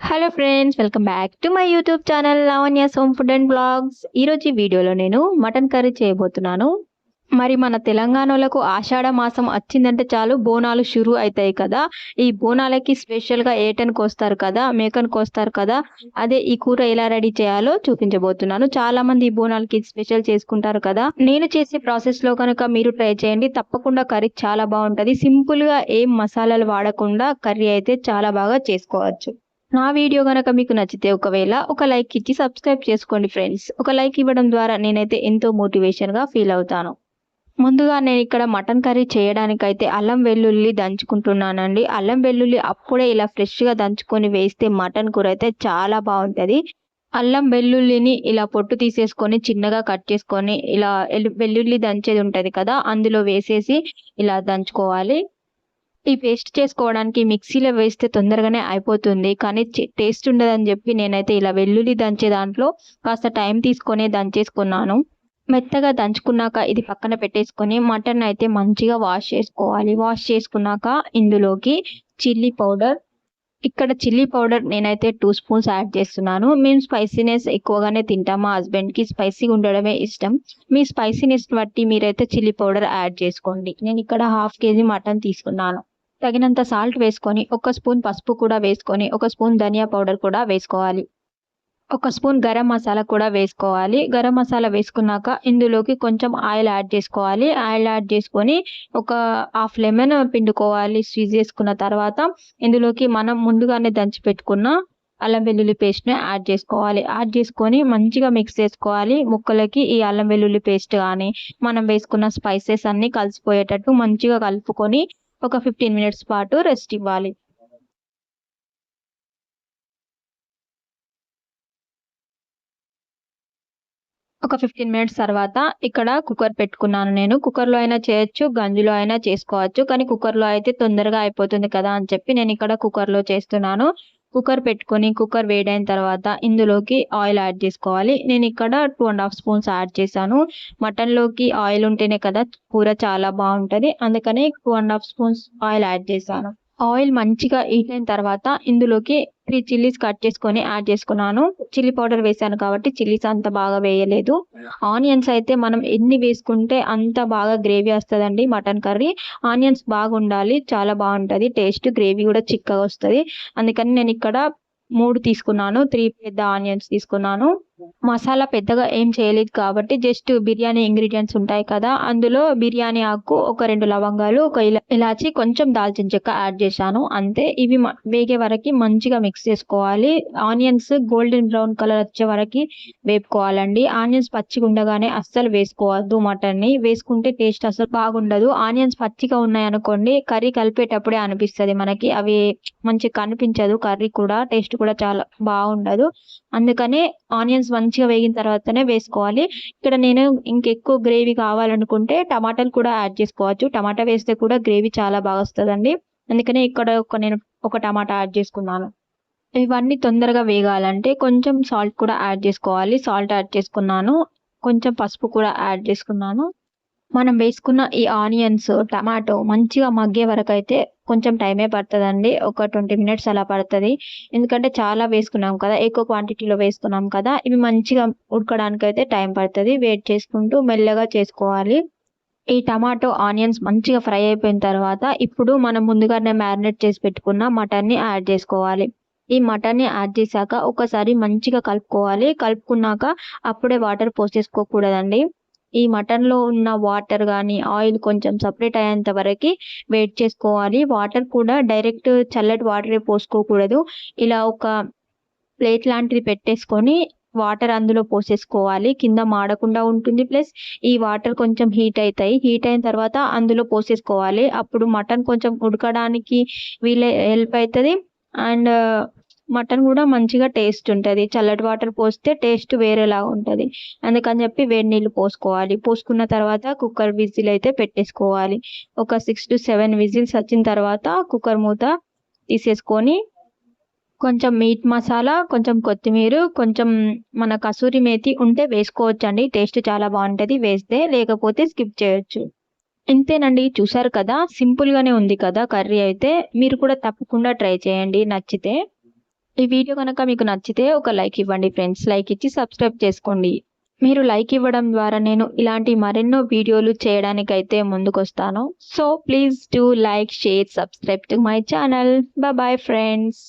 Hello friends welcome back to my YouTube channel Lavanya soan food and blogs ఈరోజు ఈ వీడియోలో నేను మటన్ కర్రీ చేయబోతున్నాను. మరి మన తెలంగాణలకు ఆషాఢ మాసం వచ్చిందంటే చాలు బోనాలు షురు అవుతాయి కదా. ఈ బోనాలకి స్పెషల్గా ఏటన్ కోస్తారు కదా మేకను కోస్తారు కదా. అదే ఈ కూర ఎలా రెడీ చేయాలో చూపించబోతున్నాను. చాలా మంది ఈ బోనాలకి స్పెషల్ చేసుకుంటారు కదా. నేను చేసే ప్రాసెస్లో కనుక మీరు ట్రై చేయండి. తప్పకుండా కర్రీ చాలా బాగుంటుంది. సింపుల్గా ఏం మసాలాలు వాడకుండా కర్రీ అయితే చాలా బాగా చేసుకోవచ్చు. నా వీడియో కనుక మీకు నచ్చితే ఒకవేళ ఒక లైక్ ఇచ్చి సబ్స్క్రైబ్ చేసుకోండి ఫ్రెండ్స్. ఒక లైక్ ఇవ్వడం ద్వారా నేనైతే ఎంతో మోటివేషన్గా ఫీల్ అవుతాను. ముందుగా నేను ఇక్కడ మటన్ కర్రీ చేయడానికైతే అల్లం వెల్లుల్లి దంచుకుంటున్నానండి. అల్లం వెల్లుల్లి అప్పుడే ఇలా ఫ్రెష్గా దంచుకొని వేస్తే మటన్ కూర అయితే చాలా బాగుంటుంది. అల్లం వెల్లుల్లిని ఇలా పొట్టు తీసేసుకొని చిన్నగా కట్ చేసుకొని ఇలా వెల్లుల్లి దంచేది ఉంటుంది కదా అందులో వేసేసి ఇలా దంచుకోవాలి. ఈ పేస్ట్ చేసుకోవడానికి మిక్సీలో వేస్తే తొందరగానే అయిపోతుంది. కానీ టేస్ట్ ఉండదని చెప్పి నేనైతే ఇలా వెల్లుల్లి దంచే దాంట్లో కాస్త టైం తీసుకొని దంచేసుకున్నాను. మెత్తగా దంచుకున్నాక ఇది పక్కన పెట్టేసుకొని మటన్ అయితే మంచిగా వాష్ చేసుకోవాలి. వాష్ చేసుకున్నాక ఇందులోకి చిల్లీ పౌడర్ ఇక్కడ చిల్లీ పౌడర్ నేనైతే టూ స్పూన్స్ యాడ్ చేస్తున్నాను. మేము స్పైసీనెస్ ఎక్కువగానే తింటాం. మా హస్బెండ్కి స్పైసీగా ఉండడమే ఇష్టం. మీ స్పైసీనెస్ బట్టి మీరైతే చిల్లీ పౌడర్ యాడ్ చేసుకోండి. నేను ఇక్కడ హాఫ్ కేజీ మటన్ తీసుకున్నాను. తగినంత సాల్ట్ వేసుకొని ఒక స్పూన్ పసుపు కూడా వేసుకొని ఒక స్పూన్ ధనియా పౌడర్ కూడా వేసుకోవాలి. ఒక స్పూన్ గరం మసాలా కూడా వేసుకోవాలి. గరం మసాలా వేసుకున్నాక ఇందులోకి కొంచెం ఆయిల్ యాడ్ చేసుకోవాలి. ఆయిల్ యాడ్ చేసుకొని ఒక హాఫ్ లెమన్ పిండుకోవాలి. స్వీజ్ చేసుకున్న తర్వాత ఇందులోకి మనం ముందుగానే దంచి పెట్టుకున్న అల్లం వెల్లుల్లి పేస్ట్ని యాడ్ చేసుకోవాలి. యాడ్ చేసుకొని మంచిగా మిక్స్ చేసుకోవాలి. ముక్కలకి ఈ అల్లం వెల్లుల్లి పేస్ట్ కానీ మనం వేసుకున్న స్పైసెస్ అన్నీ కలిసిపోయేటట్టు మంచిగా కలుపుకొని ఒక ఫిఫ్టీన్ మినిట్స్ పాటు రెస్ట్ ఇవ్వాలి. ఒక ఫిఫ్టీన్ మినిట్స్ తర్వాత ఇక్కడ కుక్కర్ పెట్టుకున్నాను నేను. కుక్కర్లో అయినా చేయొచ్చు గంజులో అయినా చేసుకోవచ్చు. కానీ కుక్కర్లో అయితే తొందరగా అయిపోతుంది కదా అని చెప్పి నేను ఇక్కడ కుక్కర్లో చేస్తున్నాను. కుక్కర్ పెట్టుకొని కుక్కర్ వేడైన తర్వాత ఇందులోకి ఆయిల్ యాడ్ చేసుకోవాలి. నేను ఇక్కడ two and half spoons add చేశాను. మటన్లోకి ఆయిల్ ఉంటేనే కదా కూర చాలా బాగుంటుంది. అందుకని two and half spoons oil add చేశాను. ఆయిల్ మంచిగా హీట్ అయిన తర్వాత ఇందులోకి త్రీ చిల్లీస్ కట్ చేసుకొని యాడ్ చేసుకున్నాను. చిల్లీ పౌడర్ వేసాను కాబట్టి చిల్లీస్ అంత బాగా వేయలేదు. ఆనియన్స్ అయితే మనం ఎన్ని వేసుకుంటే అంత బాగా గ్రేవీ వస్తుందండి మటన్ కర్రీ. ఆనియన్స్ బాగా ఉండాలి చాలా బాగుంటుంది టేస్ట్ గ్రేవీ కూడా చిక్కగా వస్తుంది. అందుకని నేను ఇక్కడ మూడు తీసుకున్నాను త్రీ పెద్ద ఆనియన్స్ తీసుకున్నాను. మసాలా పెద్దగా ఏం చేయలేదు కాబట్టి జస్ట్ బిర్యానీ ఇంగ్రీడియంట్స్ ఉంటాయి కదా అందులో బిర్యానీ ఆకు ఒక రెండు లవంగాలు ఒక ఇలా ఇలాచి కొంచెం దాల్చిన చెక్క యాడ్ చేశాను. అంతే ఇవి మ- వేగే వరకు మంచిగా మిక్స్ చేసుకోవాలి. ఆనియన్స్ గోల్డెన్ బ్రౌన్ కలర్ వచ్చే వరకు వేపుకోవాలండి. ఆనియన్స్ పచ్చిగా ఉండగానే అస్సలు వేసుకోవద్దు మటన్ని వేసుకుంటే టేస్ట్ అసలు బాగుండదు. ఆనియన్స్ పచ్చిగా ఉన్నాయి అనుకోండి కర్రీ కలిపేటప్పుడే అనిపిస్తది మనకి. అవి మంచిగా కనిపించదు కర్రీ కూడా టేస్ట్ కూడా చాలా బాగుండదు. అందుకనే ఆనియన్స్ మంచిగా వేగిన తర్వాతనే వేసుకోవాలి. ఇక్కడ నేను ఇంకెక్కువ గ్రేవీ కావాలనుకుంటే టమాటాలు కూడా యాడ్ చేసుకోవచ్చు. టమాటా వేస్తే కూడా గ్రేవీ చాలా బాగా వస్తుందండి. అందుకనే ఇక్కడ ఒక నేను ఒక టమాటా యాడ్ చేసుకున్నాను. ఇవన్నీ తొందరగా వేగాలంటే కొంచెం సాల్ట్ కూడా యాడ్ చేసుకోవాలి. సాల్ట్ యాడ్ చేసుకున్నాను. కొంచెం పసుపు కూడా యాడ్ చేసుకున్నాను. మనం వేసుకున్న ఈ ఆనియన్స్ టమాటో మంచిగా మగ్గే వరకు అయితే కొంచెం టైమే పడుతుందండి. ఒక ట్వంటీ మినిట్స్ అలా పడుతుంది. ఎందుకంటే చాలా వేసుకున్నాం కదా ఎక్కువ క్వాంటిటీలో వేసుకున్నాం కదా ఇవి మంచిగా ఉడకడానికి అయితే టైం పడుతుంది. వెయిట్ చేసుకుంటూ మెల్లగా చేసుకోవాలి. ఈ టమాటో ఆనియన్స్ మంచిగా ఫ్రై అయిపోయిన తర్వాత ఇప్పుడు మనం ముందుగానే మ్యారినేట్ చేసి పెట్టుకున్న మటన్ని యాడ్ చేసుకోవాలి. ఈ మటన్ని యాడ్ చేశాక ఒకసారి మంచిగా కలుపుకోవాలి. కలుపుకున్నాక అప్పుడే వాటర్ పోసేసుకోకూడదండి. ఈ మటన్లో ఉన్న వాటర్ కానీ ఆయిల్ కొంచెం సపరేట్ అయ్యేంత వరకు వెయిట్ చేసుకోవాలి. వాటర్ కూడా డైరెక్ట్ చల్లటి వాటర్ పోసుకోకూడదు. ఇలా ఒక ప్లేట్ లాంటిది పెట్టేసుకొని వాటర్ అందులో పోసేసుకోవాలి. కింద మాడకుండా ఉంటుంది. ప్లస్ ఈ వాటర్ కొంచెం హీట్ అవుతాయి హీట్ అయిన తర్వాత అందులో పోసేసుకోవాలి. అప్పుడు మటన్ కొంచెం ఉడకడానికి వీలే హెల్ప్ అవుతుంది అండ్ మటన్ కూడా మంచిగా టేస్ట్ ఉంటుంది. చల్లటి వాటర్ పోస్తే టేస్ట్ వేరేలాగా ఉంటుంది. అందుకని చెప్పి వేడి నీళ్ళు పోసుకోవాలి. పోసుకున్న తర్వాత కుక్కర్ విజిల్ అయితే పెట్టేసుకోవాలి. ఒక సిక్స్ టు సెవెన్ విజిల్స్ వచ్చిన తర్వాత కుక్కర్ మూత తీసేసుకొని కొంచెం మీట్ మసాలా కొంచెం కొత్తిమీర కొంచెం మన కసూరి మేతి ఉంటే వేసుకోవచ్చు అండి టేస్ట్ చాలా బాగుంటుంది. వేస్తే లేకపోతే స్కిప్ చేయొచ్చు. ఇంతేనండి. చూసారు కదా? సింపుల్గానే ఉంది కదా కర్రీ అయితే. మీరు కూడా తప్పకుండా ట్రై చేయండి. నచ్చితే ఈ వీడియో కనుక మీకు నచ్చితే ఒక లైక్ ఇవ్వండి ఫ్రెండ్స్. లైక్ ఇచ్చి సబ్స్క్రైబ్ చేసుకోండి. మీరు లైక్ ఇవ్వడం ద్వారా నేను ఇలాంటి మరెన్నో వీడియోలు చేయడానికైతే ముందుకొస్తాను. So please do like share subscribe to my channel. Bye friends.